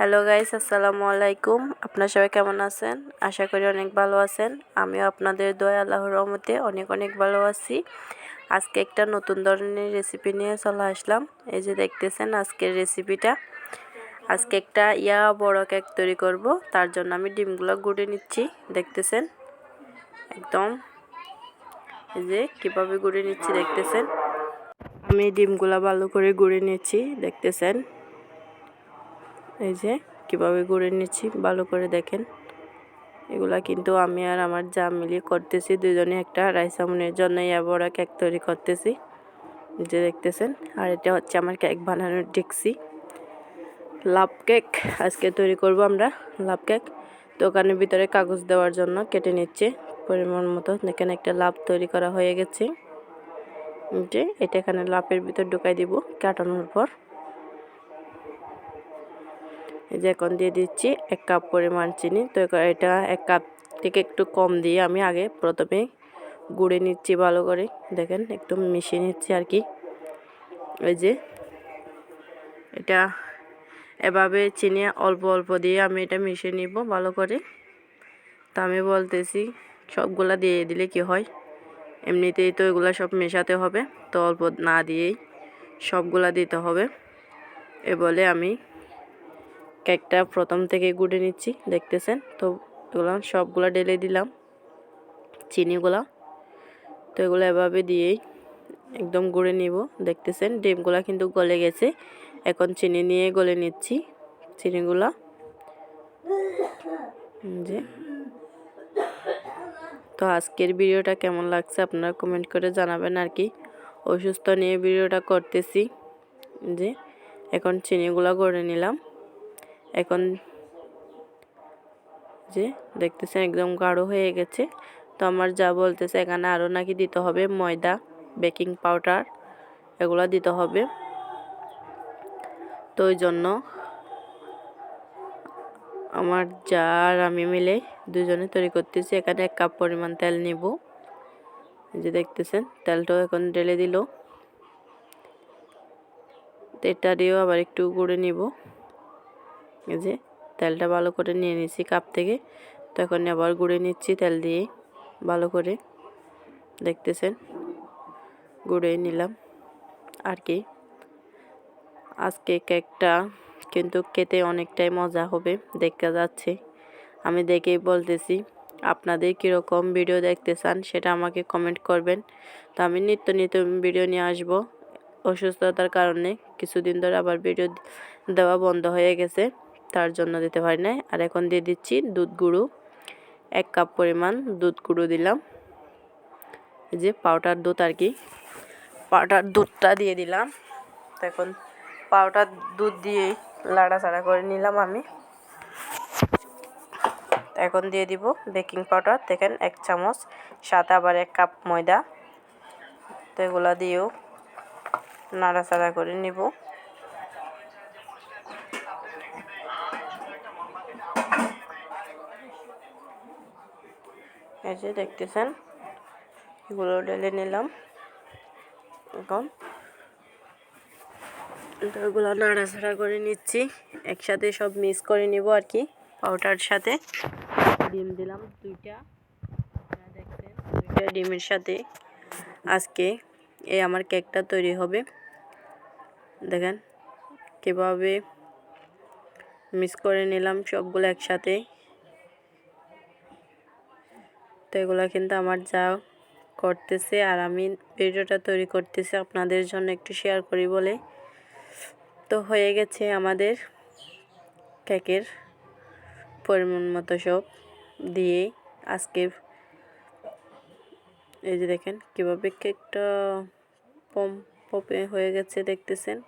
Hello guys আসসালামু আলাইকুম আপনারা সবাই কেমন আছেন? আশা করি অনেক ভালো আছেন। আমিও আপনাদের দয়া আল্লাহর রহমতে অনেক অনেক ভালো আছি। আজকে একটা নতুন ধরনের রেসিপি নিয়ে চলে আসলাম। এই যে দেখতেছেন আজকের রেসিপিটা আজকে একটা ইয়া বড় কেক তৈরি করব। তার জন্য আমি ডিমগুলো গুঁড়ে নিচ্ছি। দেখতেছেন? একদম। এই যে কীভাবে গুঁড়ে নিচ্ছি দেখতেছেন? আমি ডিমগুলো ভালো করে গুঁড়ে নিচ্ছি। দেখতেছেন? এই যে, কীভাবে গড়ে নিচ্ছি, ভালো করে দেখেন। এগুলা কিন্তু আমি আর আমার যা মিলিয়ে করতেছি, দুজনে একটা রাইসামনের জন্য বড় কেক তৈরি করতেছি। যে দেখতেছেন, আর এটা হচ্ছে আমার কেক বানানোর ডেক্সি। লাভ কেক, আজকে তৈরি করব আমরা লাভ কেক। দোকানের ভিতরে কাগজ দেওয়ার জন্য কেটে নিচ্ছে। পরিমাণ মতো এখানে একটা লাভ তৈরি করা হয়ে গেছে। যে, এটা এখানে লাভের ভিতর ঢুকাই দিব, কাটানোর পর। যে এখন দিয়ে দিচ্ছি এক কাপ পরিমাণ চিনি। তো এটা এক কাপ থেকে একটু কম দিয়ে আমি আগে প্রথমে গুঁড়ে নিচ্ছি ভালো করে। দেখেন একটু মিশিয়ে নিচ্ছি আর কি। এই যে, এটা এভাবে চিনি অল্প অল্প দিয়ে আমি এটা মিশিয়ে নিব ভালো করে। তো আমি বলতেছি, সবগুলা দিয়ে দিলে কি হয়? এমনিতেই তো এগুলো সব মেশাতে হবে। তো অল্প না দিয়েই সবগুলা দিতে হবে। এ বলে আমি কেকটা প্রথম থেকে গুঁড়ে নিচ্ছি, দেখতেছেন? তো এগুলো সবগুলো ঢেলে দিলাম, চিনিগুলা। তো এগুলো এভাবে দিয়েই একদম গুঁড়ে নিব, দেখতেছেন? ডিমগুলা কিন্তু গলে গেছে, এখন চিনি নিয়ে গলে নিচ্ছি, চিনিগুলা। যে। তো আজকের ভিডিওটা কেমন লাগছে আপনারা কমেন্ট করে জানাবেন আর কি। অসুস্থ নিয়ে ভিডিওটা করতেছি যে। এখন চিনিগুলা গড়ে নিলাম। এখন যে দেখতেছেন একদম গাঢ় হয়ে গেছে। তো আমার যা বলতেছে, এখানে আরও নাকি দিতে হবে ময়দা, বেকিং পাউডার, এগুলো দিতে হবে। তো ওই জন্য আমার যা আর আমি মিলে দুজনে তৈরি করতেছি। এখানে এক কাপ পরিমাণ তেল নিব। যে দেখতেছেন, তেলটাও এখন ঢেলে দিল। এটা দিয়েও আবার একটু গুঁড়ে নিব। যে তেলটা ভালো করে নিয়ে নিচ্ছি কাপ থেকে। তখন আবার গুঁড়ে নিচ্ছি তেল দিয়ে ভালো করে। দেখতেছেন? গুঁড়ে নিলাম। আর কি? আজকে কেকটা কিন্তু খেতে অনেকটাই মজা হবে দেখা যাচ্ছে। আমি দেখেই বলতেছি, আপনাদের কীরকম ভিডিও দেখতে চান সেটা আমাকে কমেন্ট করবেন। তো আমি নিত্য নিত্য ভিডিও নিয়ে আসব। অসুস্থতার কারণে কিছুদিন ধরে আবার ভিডিও দেওয়া বন্ধ হয়ে গেছে। তার জন্য দিতে পারি নাই। আর এখন দিয়ে দিচ্ছি দুধ গুঁড়ো। এক কাপ পরিমাণ দুধ গুঁড়ো দিলাম। যে পাউডার দুধ আর কি। পাউডার দুধটা দিয়ে দিলাম। এখন পাউডার দুধ দিয়েই লাড়াচাড়া করে নিলাম আমি। এখন দিয়ে দিব বেকিং পাউডার দেখেন এক চামচ সাথে আবার এক কাপ ময়দা। তো এগুলা দিয়েও নাড়াচাড়া করে নিব। এই যে দেখতেছেন, এগুলো ঢেলে নিলাম। এখন তো এগুলো নাড়াচাড়া করে নিচ্ছি। একসাথে সব মিক্স করে নিব আর কি, পাউডার সাথে। ডিম দিলাম দুইটা। দেখছেন, দুইটা ডিমের সাথে আজকে এই আমার কেকটা তৈরি হবে। দেখেন, কীভাবে মিক্স করে নিলাম সবগুলো একসাথে। তো এগুলো কিন্তু আমার যা করতেছে আর আমি ভিডিওটা তৈরি করতেছি আপনাদের জন্য একটু শেয়ার করি বলে। তো হয়ে গেছে আমাদের কেকের পরিমাণ মতো সব দিয়ে আজকে এই যে দেখেন কীভাবে কেকটা পম, পপে হয়ে গেছে দেখতেছেন।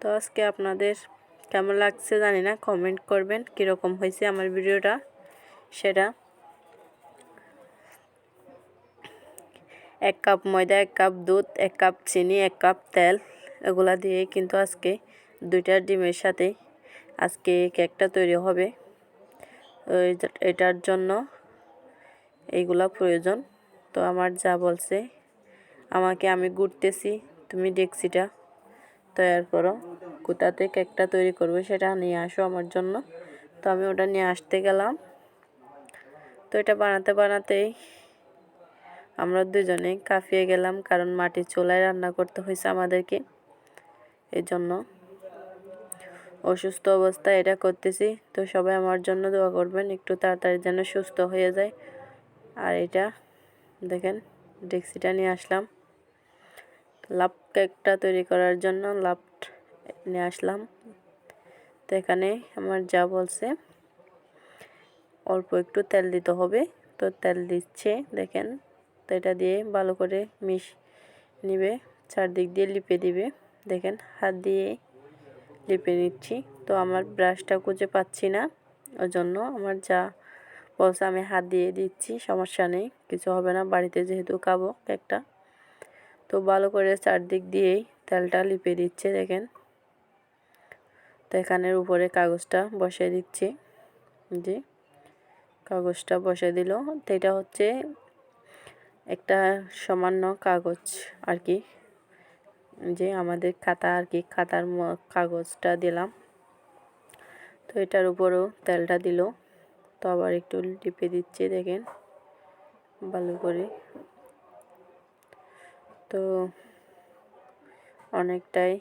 তো আজকে আপনাদের কেমন লাগছে জানি না কমেন্ট করবেন কীরকম হয়েছে আমার ভিডিওটা সেটা এক কাপ ময়দা, এক কাপ দুধ, এক কাপ চিনি, এক কাপ তেল, এগুলা দিয়ে কিন্তু আজকে দুইটা ডিমের সাথে আজকে কেকটা তৈরি হবে। এটার জন্য এইগুলা প্রয়োজন। তো আমার যা বলছে, আমাকে আমি ঘুরতেছি তুমি ডেক্সিটা তৈরি করো। কোথাতে কেকটা তৈরি করব সেটা নিয়ে আসো আমার জন্য। তো আমি ওটা নিয়ে আসতে গেলাম। তো এটা বানাতে, বানাতেই আমরা দুজনেই কাঁপিয়ে গেলাম কারণ মাটির চুলায় রান্না করতে হয়েছে আমাদেরকে। এই জন্য অসুস্থ অবস্থায় এটা করতেছি। তো সবাই আমার জন্য দোয়া করবেন, একটু তাড়াতাড়ি যেন সুস্থ হয়ে যায়। আর এটা দেখেন, ডেক্সিটা নিয়ে আসলাম। লাভ কেকটা তৈরি করার জন্য লাভ নিয়ে আসলাম। তো এখানে আমার যা বলছে, অল্প একটু তেল দিতে হবে। তো তেল দিচ্ছে, দেখেন। এটা দিয়ে ভালো করে মিশ নিবে, চারদিক দিয়ে লিপে দিবে। দেখেন, হাত দিয়ে লিপে নিচ্ছি। তো আমার ব্রাশটা খুঁজে পাচ্ছি না ওই জন্য আমার যা বলছে আমি হাত দিয়ে দিচ্ছি, সমস্যা নেই, কিছু হবে না। বাড়িতে যেহেতু খাব একটা তো ভালো করে চারদিক দিয়েই তেলটা লিপে দিচ্ছে, দেখেন। তো এখানের উপরে কাগজটা বসিয়ে দিচ্ছি। জি, কাগজটা বসে দিল। তো এটা হচ্ছে একটা সামান্য কাগজ আর কি, যে আমাদের খাতা আর কি, খাতার কাগজটা দিলাম। তো এটার উপরেও তেলটা দিল। তো আবার একটু টিপে দিচ্ছে, দেখেন, ভালো করে। তো অনেকটাই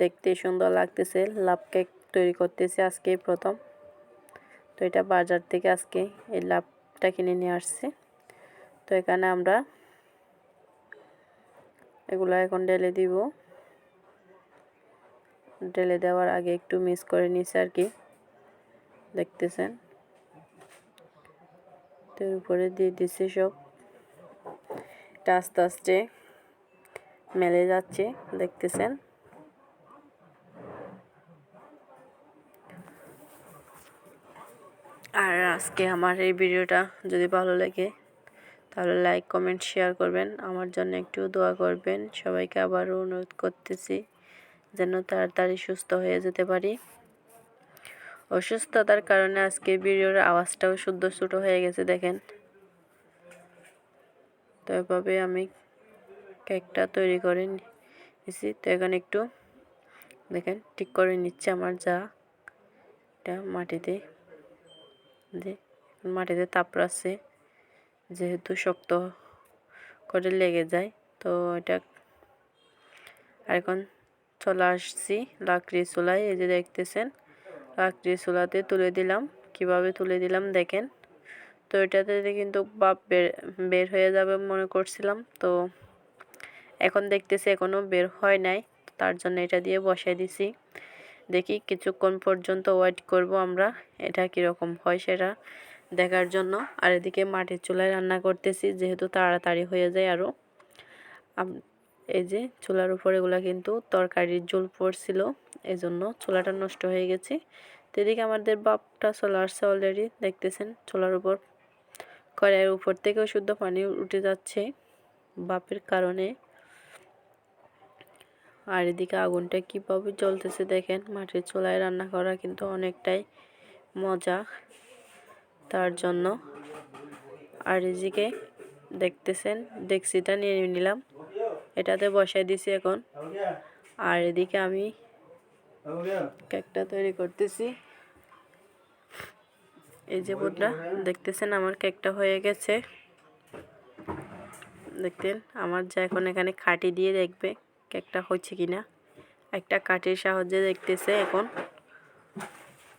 দেখতে সুন্দর লাগতেছে, লাভ কেক তৈরি করতেছে আজকে প্রথম। তো এটা বাজার থেকে আজকে এই লাভটা কিনে নিয়ে আসছে। তো এখানে আমরা এগুলো এখন ঢেলে দিব। ঢেলে দেওয়ার আগে একটু মিস করে নিছে আর কি। দেখতেছেন? তো উপরে দিয়ে দিচ্ছে সব। আস্তে আস্তে মেলে যাচ্ছে, দেখতেছেন? আর আজকে আমার এই ভিডিওটা যদি ভালো লাগে তাহলে লাইক কমেন্ট শেয়ার করবেন। আমার জন্য একটু দোয়া করবেন। সবাইকে আবারও অনুরোধ করতেছি যেন তাড়াতাড়ি সুস্থ হয়ে যেতে পারি। অসুস্থতার কারণে আজকে ভিডিওর আওয়াজটাও শুদ্ধ ছোটো হয়ে গেছে, দেখেন। তো এভাবে আমি কেকটা তৈরি করে নিয়েছি তো এখানে একটু, দেখেন, ঠিক করে নিচ্ছে আমার যা। এটা মাটিতে মাটিতে তাপড়াচ্ছে যেহেতু শক্ত করে লেগে যায়, তো এটা আর এখন চলে আসছি লাকড়ি চুলায়। এই যে দেখতেছেন, লাকড়ি চুলাতে তুলে দিলাম। কীভাবে তুলে দিলাম দেখেন? তো এটাতে কিন্তু বাপ বের বের হয়ে যাবে মনে করছিলাম। তো এখন দেখতেছি এখনও বের হয় নাই তার জন্য এটা দিয়ে বসাই দিছি। দেখি কিছুক্ষণ পর্যন্ত ওয়েট করব আমরা, এটা কীরকম হয় সেটা। দেখার জন্য। আর এদিকে মাটির চুলায় রান্না করতেছি, যেহেতু তাড়াতাড়ি হয়ে যায় আরও এই যে চুলার উপর এগুলা কিন্তু তরকারির জল পড়ছিল এই জন্য চুলাটা নষ্ট হয়ে গেছে। তো এদিকে আমাদের বাপটা চলে আসছে অলরেডি দেখতেছেন? চুলার উপর কড়াইয়ের উপর থেকেও শুদ্ধ পানি উঠে যাচ্ছে বাপের কারণে। আর এদিকে আগুনটা কীভাবে জ্বলতেছে দেখেন, মাটির চুলায় রান্না করা কিন্তু অনেকটাই মজা। তার জন্য। আর এদিকে দেখতেছেন, ডেক্সিটা নিয়ে নিলাম। এটাতে বসাই দিছি এখন। আর এদিকে আমি কেকটা তৈরি করতেছি। এই যে বোধরা দেখতেছেন আমার কেকটা হয়ে গেছে। দেখতেন, আমার যা এখন এখানে খাটি দিয়ে দেখবে কেকটা হচ্ছে কিনা একটা কাঠির সাহায্যে দেখতেছে এখন।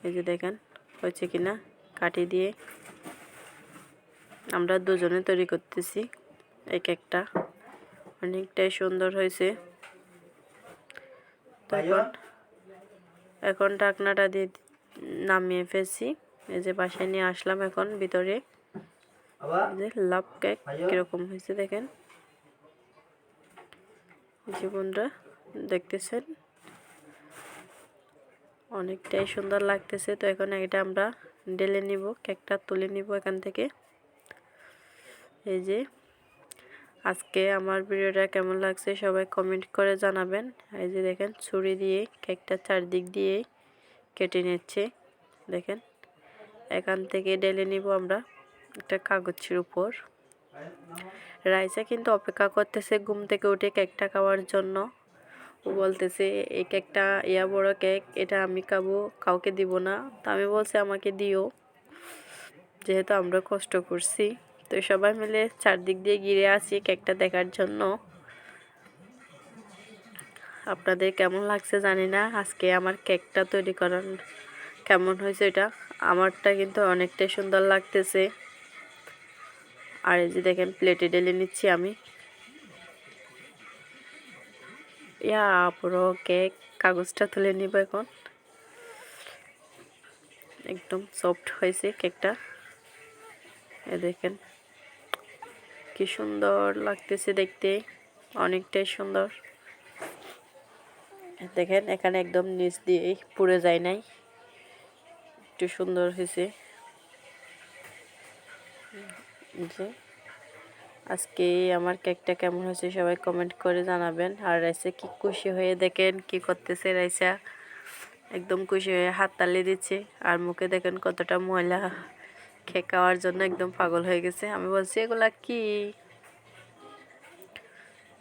এই যে দেখেন হচ্ছে কিনা কাঠি দিয়ে আমরা দুজনে তৈরি করতেছি এক একটা। অনেকটাই সুন্দর হয়েছে। তখন এখন ঢাকনাটা দিয়ে নামিয়ে ফেলছি। এই যে বাসায় নিয়ে আসলাম এখন ভিতরে। যে লাভ কেক কীরকম হয়েছে দেখেন। জীবনটা দেখতেছেন? অনেকটাই সুন্দর লাগতেছে। তো এখন এটা আমরা ডেলে নিব, কেকটা তুলে নিব এখান থেকে। এই যে, আজকে আমার ভিডিওটা কেমন লাগছে সবাই কমেন্ট করে জানাবেন। এই যে দেখেন, ছুরি দিয়ে কেকটা চারদিক দিয়ে কেটে নিচ্ছে। দেখেন, এখান থেকে ডেলে নিব আমরা একটা কাগজের উপর। রাইসা কিন্তু অপেক্ষা করতেছে ঘুম থেকে উঠে কেকটা খাওয়ার জন্য। বলতেছে এই কেকটা ইয়া বড় কেক, এটা আমি খাব, কাউকে দিব না। তো আমি বলছি, আমাকে দিও, যেহেতু আমরা কষ্ট করছি। তো সবাই মিলে চারদিক দিয়ে ঘিরে আসি কেকটা দেখার জন্য। আপনাদের কেমন লাগছে জানি না, আজকে আমার কেকটা তৈরি করার কেমন হয়েছে এটা? আমারটা কিন্তু অনেকটাই সুন্দর লাগতেছে। আর এই যে দেখেন প্লেটে ডেলে নিচ্ছি আমি। ইয়া পুরো কেক কাগজটা তুলে নিব এখন। একদম সফট হয়েছে কেকটা। এ দেখেন, কি সুন্দর লাগতেছে দেখতে, অনেকটাই সুন্দর। দেখেন, এখানে একদম নিচ দিয়ে পুড়ে যায় নাই। একটু সুন্দর হয়েছে। আজকে আমার কেকটা কেমন হয়েছে সবাই কমেন্ট করে জানাবেন। আর রাইসা কি খুশি হয়ে দেখেন, কি করতেছে রাইসা? একদম খুশি হয়ে হাত তালি দিচ্ছে। আর মুখে দেখেন কতটা ময়লা খেয়ে খাওয়ার জন্য একদম পাগল হয়ে গেছে। আমি বলছি, এগুলা কি?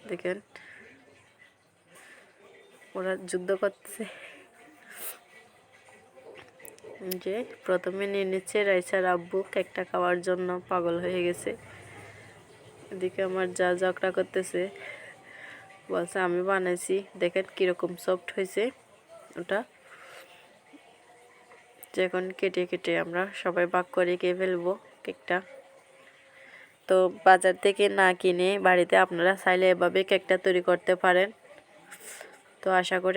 দেখেন, ওরা যুদ্ধ করতেছে। যে প্রথমে নিয়ে নিচ্ছে রাইসার আব্বু কেকটা খাওয়ার জন্য পাগল হয়ে গেছে। এদিকে আমার যা ঝগড়া করতেছে। বলছে, আমি বানাইছি। দেখেন কীরকম সফট হয়েছে ওটা। যে এখন কেটে কেটে আমরা সবাই ভাগ করে খেয়ে ফেলব কেকটা। তো বাজার থেকে না কিনে বাড়িতে আপনারা চাইলে এভাবে কেকটা তৈরি করতে পারেন। তো আশা করি